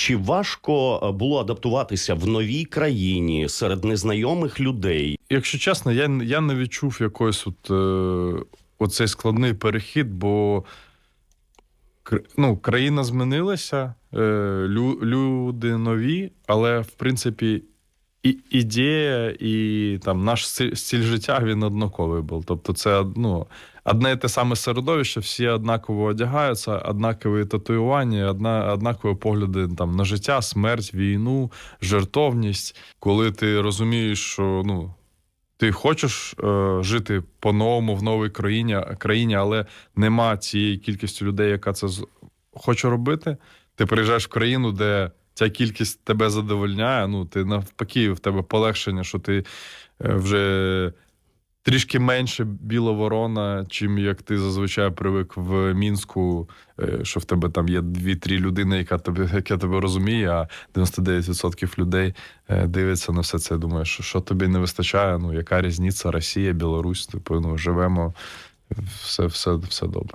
Чи важко е, було адаптуватися в новій країні серед незнайомих людей? Якщо чесно, я, я не відчув якоїсь от, е, оцей складний перехід, бо ну, країна змінилася, е, лю, люди нові, але в принципі і ідея, і там наш стиль, життя він однаковий був. Тобто, це ну, одне і те саме середовище, всі однаково одягаються, однакові татуювання, одна, однакові погляди там, на життя, смерть, війну, жертовність. Коли ти розумієш, що ну, ти хочеш е, жити по-новому в новій країні, країні, але нема цієї кількості людей, яка це хоче робити. Ти приїжджаєш в країну, де ця кількість тебе задовольняє. Ну, ти навпаки, в тебе полегшення, що ти е, вже трішки менше біла ворона, чим як ти зазвичай привик в Мінську, е, що в тебе там є дві-три людини, яка тебе, яка тебе розуміє, а 99% людей е, дивиться на все це. Думає, що, що тобі не вистачає, ну яка різниця, Росія, Білорусь, типу, ну живемо, все, все, все добре.